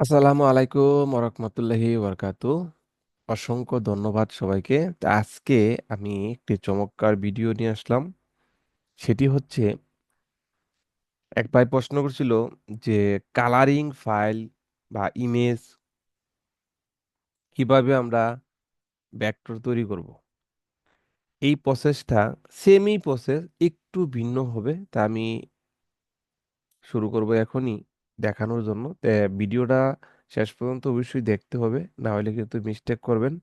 আসসালামু আলাইকুম ওরহমতুল্লাহি ওবরকাতু অসংখ্য ধন্যবাদ সবাইকে। আজকে আমি একটি চমৎকার ভিডিও নিয়ে আসলাম। সেটি হচ্ছে এক ভাই প্রশ্ন করছিল যে কালারিং ফাইল বা ইমেজ কীভাবে আমরা ভেক্টর তৈরি করব? এই প্রসেসটা সেমই প্রসেস একটু ভিন্ন হবে। তা আমি শুরু করব এখনই। দেখানোর জন্য। তা ভিডিওটা শেষ পর্যন্ত অবশ্যই দেখতে হবে, না হলে কিন্তু মিস্টেক করবেন।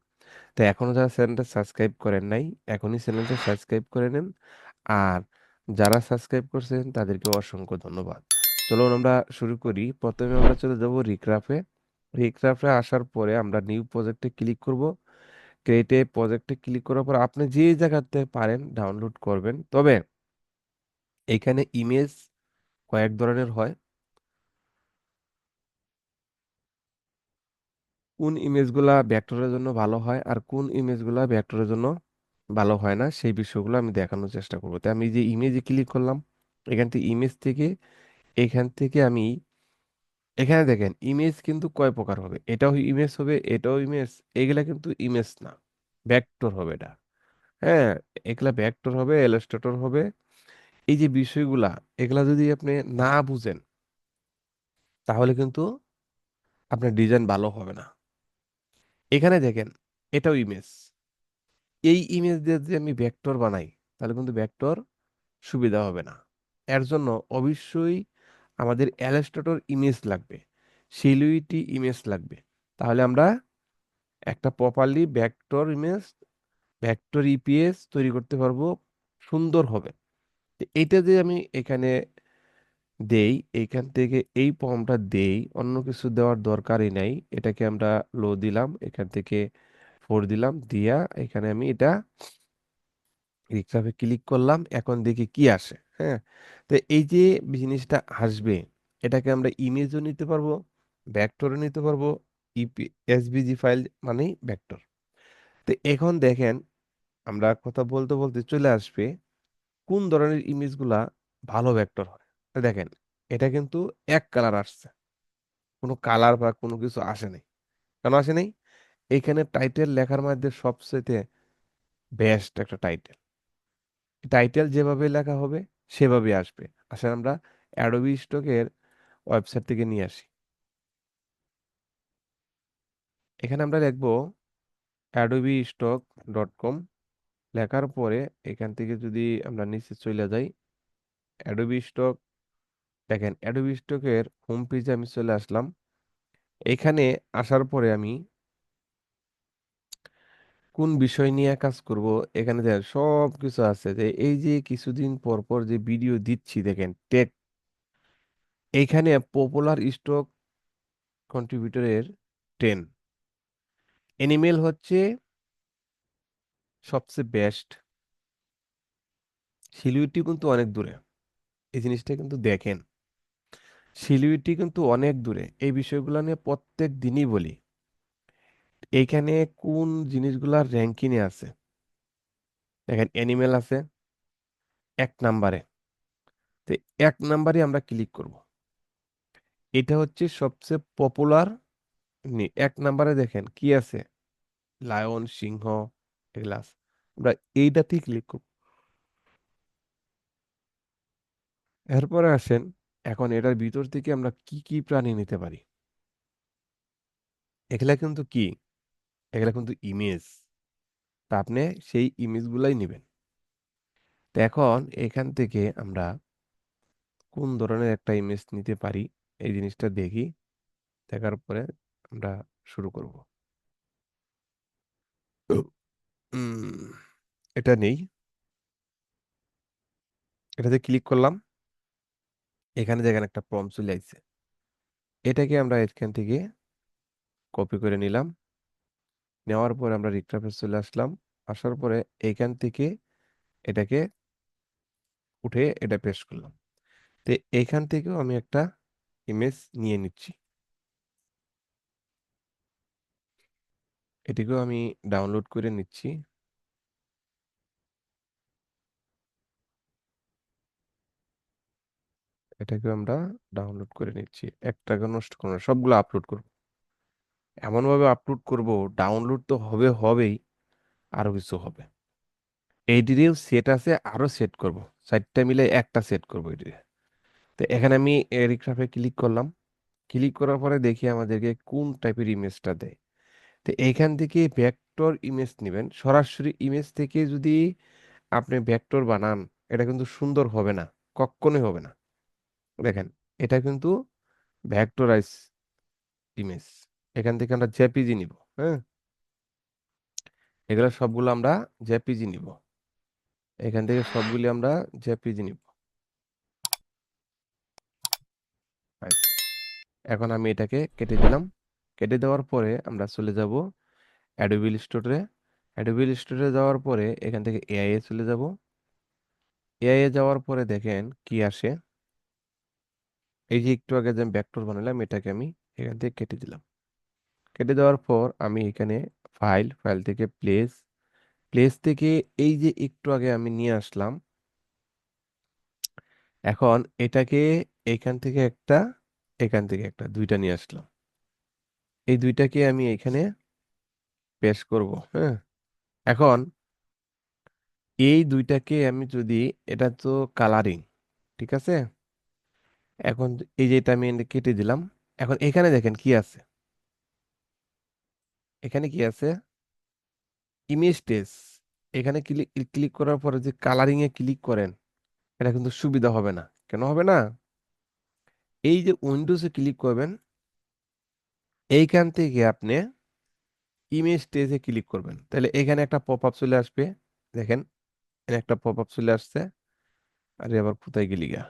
তো এখনও যারা চ্যানেলটা সাবস্ক্রাইব করেন নাই, এখনই চ্যানেলটা সাবস্ক্রাইব করে নেন। আর যারা সাবস্ক্রাইব করছেন, তাদেরকে অসংখ্য ধন্যবাদ। চলুন আমরা শুরু করি। প্রথমে আমরা চলে যাব রিক্রাফে রিক্রাফে আসার পরে আমরা নিউ প্রজেক্টে ক্লিক করব। ক্রিয়েটে প্রজেক্টে ক্লিক করার পর আপনি যে জায়গাতে পারেন ডাউনলোড করবেন। তবে এখানে ইমেজ কয়েক ধরনের হয়। কোন ইমেজগুলা ভেক্টরের জন্য ভালো হয় আর কোন ইমেজগুলা ভেক্টরের জন্য ভালো হয় না, সেই বিষয়গুলো আমি দেখানোর চেষ্টা করব। তাই আমি যে ইমেজে ক্লিক করলাম, এখান থেকে ইমেজ থেকে, এখান থেকে আমি, এখানে দেখেন ইমেজ কিন্তু কয় প্রকার হবে? এটাও ইমেজ হবে, এটাও ইমেজ এগুলা কিন্তু ইমেজ না ভেক্টর হবে এটা। হ্যাঁ এগুলা ভেক্টর হবে ইলাস্ট্রেটর হবে। এই যে বিষয়গুলা, এগুলা যদি আপনি না বুঝেন, তাহলে কিন্তু আপনার ডিজাইন ভালো হবে না। এখানে দেখেন, এটাও ইমেজ এই ইমেজ দিয়ে যদি আমি ভেক্টর বানাই, তাহলে কিন্তু ভেক্টর সুবিধা হবে না। এর জন্য অবশ্যই আমাদের অ্যালেস্টেটর ইমেজ লাগবে সিলুইটি ইমেজ লাগবে। তাহলে আমরা একটা properly vector image vector EPS তৈরি করতে পারব, সুন্দর হবে। তো এইটা যে আমি এখানে দেই এইখান থেকে এই ফর্মটা দেই, অন্য কিছু দেওয়ার দরকারই নাই। এটাকে আমরা লো দিলাম, এখান থেকে ফোর দিলাম, দিয়া এখানে আমি এটা রিক্সাপে ক্লিক করলাম, এখন দেখি কি আসে হ্যাঁ? তো এই যে জিনিসটা আসবে, এটাকে আমরা ইমেজও নিতে পারব ভেক্টরও নিতে পারব ইপি এসভিজি ফাইল মানেই ভেক্টর তো এখন দেখেন, আমরা কথা বলতে বলতে চলে আসবে, কোন ধরনের ইমেজগুলা ভালো ভেক্টর হয়? দেখেন, এটা কিন্তু এক কালার আসছে। কোনো কালার বা কোনো কিছু আসে নাই। কেন আসে নাই? এখানে টাইটেল লেখার মধ্যে সবচেয়ে বেস্ট একটা টাইটেল। টাইটেল যেভাবে লেখা হবে, সেভাবে আসবে। আসলে আমরা অ্যাডোবি স্টকের ওয়েবসাইট থেকে নিয়ে আসি। এখানে আমরা লিখব অ্যাডোবি স্টক ডট কম লেখার পরে এখান থেকে যদি আমরা নিচে চলে যাই অ্যাডোবি স্টক দেখেন অ্যাডোবি স্টকের হোম পেজে আমি চলে আসলাম। এখানে আসার পরে আমি কোন বিষয় নিয়ে কাজ করব, এখানে দেখেন সব কিছু আছে যে, এই যে কিছুদিন পর পর যে ভিডিও দিচ্ছি, দেখেন টেক এইখানে পপুলার স্টক কন্ট্রিবিউটরের টেন অ্যানিমেল হচ্ছে সবচেয়ে বেস্ট সিলিউরিটি কিন্তু অনেক দূরে। এই জিনিসটা কিন্তু দেখেন। সিলিউরিটি কিন্তু অনেক দূরে। এই বিষয়গুলো নিয়ে প্রত্যেক দিনই বলি। এইখানে কোন জিনিসগুলার র্যাঙ্কিংয়ে আছে? দেখেন অ্যানিমেল আছে এক নাম্বারে। তো এক নাম্বারে আমরা ক্লিক করব। এটা হচ্ছে সবচেয়ে পপুলার এক নাম্বারে দেখেন কি আছে? লায়ন সিংহ এগুলা আছে আমরা এইটাতেই ক্লিক করব। এরপরে আসেন এখন এটার ভিতর থেকে আমরা কি কি প্রাণী নিতে পারি? এগুলা কিন্তু কি? এগুলা কিন্তু ইমেজ তা আপনি সেই ইমেজগুলাই নেবেন। তো এখন এখান থেকে আমরা কোন ধরনের একটা ইমেজ নিতে পারি? এই জিনিসটা দেখি, দেখার পরে আমরা শুরু করব। এটা নেই। এটাতে ক্লিক করলাম। এখানে দেখেন একটা প্রম্পট চলে আসছে এটাকে আমরা এখান থেকে কপি করে নিলাম। নেওয়ার পরে আমরা রিক্রাফে চলে আসলাম। আসার পরে এখান থেকে এটাকে উঠে এটা পেস্ট করলাম। তো এইখান থেকেও আমি একটা ইমেজ নিয়ে নিচ্ছি। এটিকেও আমি ডাউনলোড করে নিচ্ছি। এটাকে আমরা ডাউনলোড করে নিচ্ছি। এক টাকা নষ্ট করব সবগুলো আপলোড করব। এমনভাবে আপলোড করব ডাউনলোড তো হবে, হবেই, আরও কিছু হবে। এইটিরও সেট আছে, আরও সেট করব। চারটা মিলে একটা সেট করব এটিতে তো এখানে আমি রিক্রাফে ক্লিক করলাম। ক্লিক করার পরে দেখি আমাদেরকে কোন টাইপের ইমেজটা দেয়। তো এইখান থেকে ভেক্টর ইমেজ নেবেন। সরাসরি ইমেজ থেকে যদি আপনি ভেক্টর বানান, এটা কিন্তু সুন্দর হবে না, কখনোই হবে না। দেখেন, এটা কিন্তু ভেক্টরাইজ ইমেজ এখান থেকে আমরা জেপিজি নিব হ্যাঁ? এগুলো সবগুলো আমরা জেপিজি নিব, এখান থেকে সবগুলি আমরা জেপিজি নিব। এখন আমি এটাকে কেটে দিলাম, কেটে দেওয়ার পরে আমরা চলে যাব অ্যাডোবিল স্টোরে অ্যাডোবিল স্টোরে যাওয়ার পরে এখান থেকে এআই এ চলে যাব। এআই এ যাওয়ার পরে দেখেন কি আসে? এই যে একটু আগে যে ভেক্টর বানালাম, এটাকে আমি এখান থেকে কেটে দিলাম। কেটে দেওয়ার পর আমি এখানে ফাইল ফাইল থেকে প্লেস প্লেস থেকে এই যে একটু আগে আমি নিয়ে আসলাম, এখন এটাকে এখান থেকে একটা, এখান থেকে একটা, দুইটা নিয়ে আসলাম। এই দুইটাকে আমি এখানে পেশ করব হ্যাঁ? এখন এই দুইটাকে আমি যদি, এটা তো কালারিং ঠিক আছে? এখন এই যে এটা আমি কেটে দিলাম, এখন এখানে দেখেন কি আছে? এখানে কি আছে? ইমেজ টেস এখানে ক্লিক ক্লিক করার পরে যে কালারিং এ ক্লিক করেন, এটা কিন্তু সুবিধা হবে না। কেন হবে না? এই যে উইন্ডোজে ক্লিক করবেন, এইখান থেকে আপনি ইমেজ টেজে ক্লিক করবেন। তাহলে এখানে একটা পপ আপ চলে আসবে। দেখেন একটা পপ আপ চলে আসছে। আরে আবার কোথায় গেলি গা?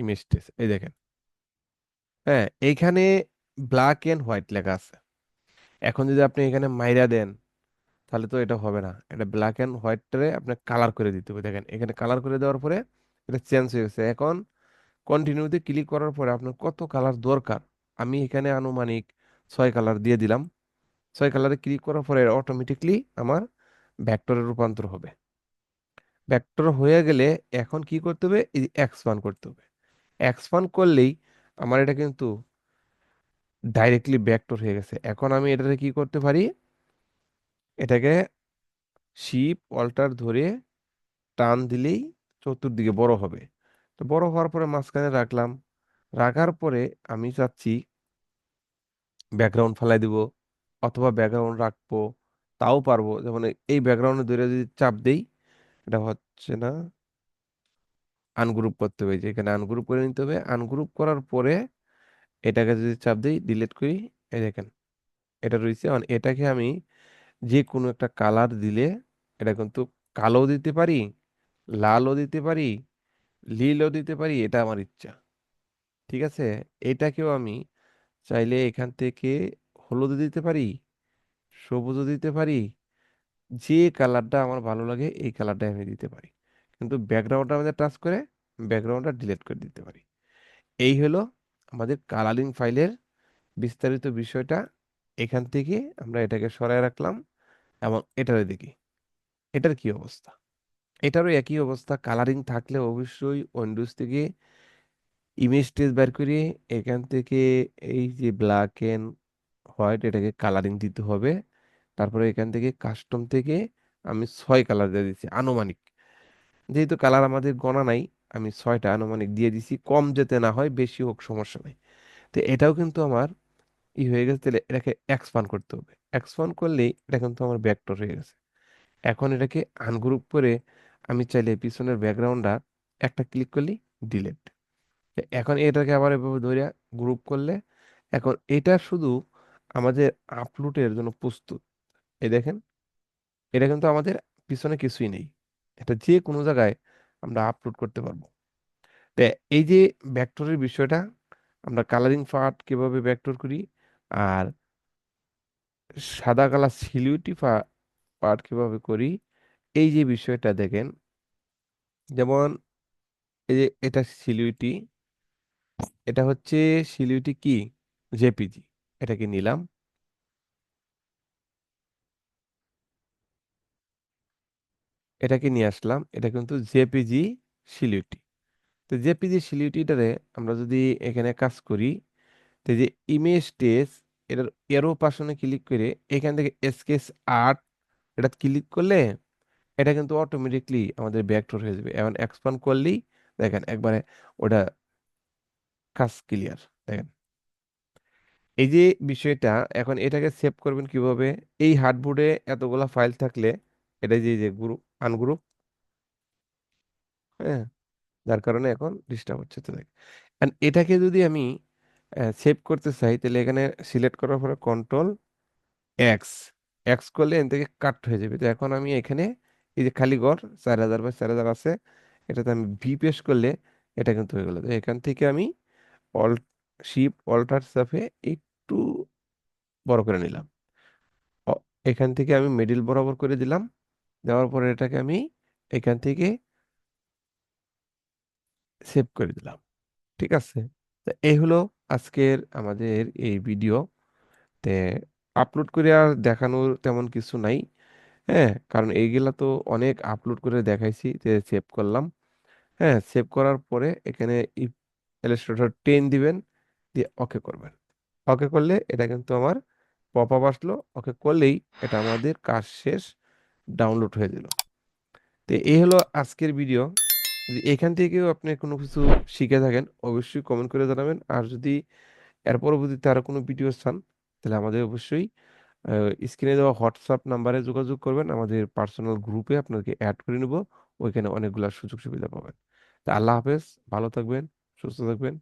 ইমেজ টেজ এই দেখেন। হ্যাঁ এইখানে ব্ল্যাক এন্ড হোয়াইট লেখা আছে। এখন যদি আপনি এখানে মাইরা দেন, তাহলে তো এটা হবে না। এটা ব্ল্যাক এন্ড হোয়াইটটারে আপনি কালার করে দিতে হবে। দেখেন, এখানে কালার করে দেওয়ার পরে এটা চেঞ্জ হয়ে গেছে। এখন কন্টিনিউতে ক্লিক করার পরে আপনার কত কালার দরকার? আমি এখানে আনুমানিক ছয় কালার দিয়ে দিলাম। ছয় কালারে ক্লিক করার পরে অটোমেটিকলি আমার ভেক্টরে রূপান্তর হবে। ভেক্টর হয়ে গেলে এখন কি করতে হবে? এক্সপান্ড করতে হবে। এক্সপান্ড করলেই আমার এটা কিন্তু ডাইরেক্টলি ভেক্টর হয়ে গেছে। এখন আমি এটাতে কি করতে পারি? এটাকে শিপ অল্টার ধরে টান দিলেই চতুর্দিকে বড় হবে। তো বড় হওয়ার পরে মাঝখানে রাখলাম। রাখার পরে আমি চাচ্ছি ব্যাকগ্রাউন্ড ফেলাই দিব অথবা ব্যাকগ্রাউন্ড রাখব, তাও পারব। যেমন এই ব্যাকগ্রাউন্ডে ধরে যদি চাপ দেই, এটা হচ্ছে না আনগ্রুপ করতে হবে। যে এখানে আনগ্রুপ করে নিতে হবে আনগ্রুপ করার পরে এটাকে যদি চাপ দিই ডিলিট করি, এই দেখেন, এটা রয়েছে। এটাকে আমি যে কোনো একটা কালার দিলে এটা কিন্তু কালো দিতে পারি, লালও দিতে পারি, নীলও দিতে পারি, এটা আমার ইচ্ছা। ঠিক আছে? এটাকেও আমি চাইলে এখান থেকে হলুদ দিতে পারি, সবুজও দিতে পারি, যে কালারটা আমার ভালো লাগে, এই কালারটা আমি দিতে পারি। কিন্তু ব্যাকগ্রাউন্ডটা আমাদের টাচ করে ব্যাকগ্রাউন্ডটা ডিলিট করে দিতে পারি। এই হলো আমাদের কালারিং ফাইলের বিস্তারিত বিষয়টা। এখান থেকে আমরা এটাকে সরায় রাখলাম এবং এটার দেখি এটার কি অবস্থা? এটারও একই অবস্থা। কালারিং থাকলে অবশ্যই উইন্ডোজ থেকে ইমেজ টেজ বের করে এখান থেকে এই যে ব্ল্যাক অ্যান্ড হোয়াইট এটাকে কালারিং দিতে হবে। তারপরে এখান থেকে কাস্টম থেকে আমি ছয় কালার দিয়ে দিচ্ছি, আনুমানিক। যেহেতু কালার আমাদের গণা নাই, আমি ছয়টা আনুমানিক দিয়ে দিছি, কম যেতে না হয় বেশি হোক, সমস্যা নেই। তো এটাও কিন্তু আমার ই হয়ে গেছে, তাহলে এটাকে এক্সপান্ড করতে হবে। এক্সপান্ড করলেই এটা কিন্তু আমার ভেক্টর হয়ে গেছে। এখন এটাকে আনগ্রুপ করে আমি চাইলে পিছনের ব্যাকগ্রাউন্ডটা একটা ক্লিক করলেই ডিলেট এখন এটাকে আবার এভাবে ধরে গ্রুপ করলে, এখন এটা শুধু আমাদের আপলোডের জন্য প্রস্তুত। এই দেখেন, এটা কিন্তু আমাদের পিছনে কিছুই নেই। এটা যে কোনো জায়গায় আমরা আপলোড করতে পারব। তো এই যে ভেক্টরের বিষয়টা, আমরা কালারিং পার্ট কীভাবে ভেক্টর করি, আর সাদা কালার সিলিউটি পার্ট কীভাবে করি, এই যে বিষয়টা দেখেন। যেমন এই যে এটা সিলিউটি এটা হচ্ছে সিলিউটি কি? জেপিজি এটাকে নিলাম। এটাকে নিয়ে আসলাম। এটা কিন্তু জেপিজি সিলিউটি তো জেপিজি সিলিউটিটারে আমরা যদি এখানে কাজ করি, তো যে ইমেজ টেস এটার এরো পাশনে ক্লিক করে এখান থেকে স্কেচ আর্ট এটা ক্লিক করলে এটা কিন্তু অটোমেটিকলি আমাদের ব্যাকটোর হয়ে যাবে। এখন এক্সপান্ড করলেই দেখেন একবারে ওটা কাজ ক্লিয়ার দেখেন। এই যে বিষয়টা, এখন এটাকে সেভ করবেন কীভাবে? এই হার্ডবোর্ডে এতগুলা ফাইল থাকলে, এটা যে যে গ্রুপ আনগ্রুপ। হ্যাঁ যার কারণে এখন ডিস্টার্ব হচ্ছে তো দেখ। And এটাকে যদি আমি সেভ করতে চাই, তাহলে এখানে সিলেক্ট করার পরে কন্ট্রোল এক্স এক্স করলে এখান থেকে কাট হয়ে যাবে। তো এখন আমি এখানে, এই যে খালি ঘর, চার হাজার বা চার হাজার আছে, এটাতে আমি ভি পেশ করলে এটা কিন্তু হয়ে গেল। তো এখান থেকে আমি অল্ট শিপ অল্টার সাফে একটু বড় করে নিলাম। এখান থেকে আমি মিডিল বরাবর করে দিলাম। দেওয়ার পরে এটাকে আমি এখান থেকে সেভ করে দিলাম, ঠিক আছে? তো এই হলো আজকের আমাদের এই ভিডিও তে আপলোড করে আর দেখানোর তেমন কিছু নাই হ্যাঁ? কারণ এইগুলা তো অনেক আপলোড করে দেখাইছি যে সেভ করলাম হ্যাঁ? সেভ করার পরে এখানে ইলাস্ট্রেটর টেন দিবেন, দিয়ে ওকে করবেন। ওকে করলে এটা কিন্তু আমার পপ আপ আসলো ওকে করলেই এটা আমাদের কাজ শেষ। ডাউনলোড হয়ে দিল তো এই হলো আজকের ভিডিও যদি এখান থেকেও আপনি কোনো কিছু শিখে থাকেন, অবশ্যই কমেন্ট করে জানাবেন। আর যদি এর পরবর্তীতে আরও কোনো ভিডিও চান, তাহলে আমাদের অবশ্যই স্ক্রিনে দেওয়া হোয়াটসঅ্যাপ নাম্বারে যোগাযোগ করবেন। আমাদের পার্সোনাল গ্রুপে আপনাকে অ্যাড করে নেব। ওইখানে অনেকগুলো সুযোগ সুবিধা পাবেন। তা আল্লাহ হাফেজ, ভালো থাকবেন, সুস্থ থাকবেন।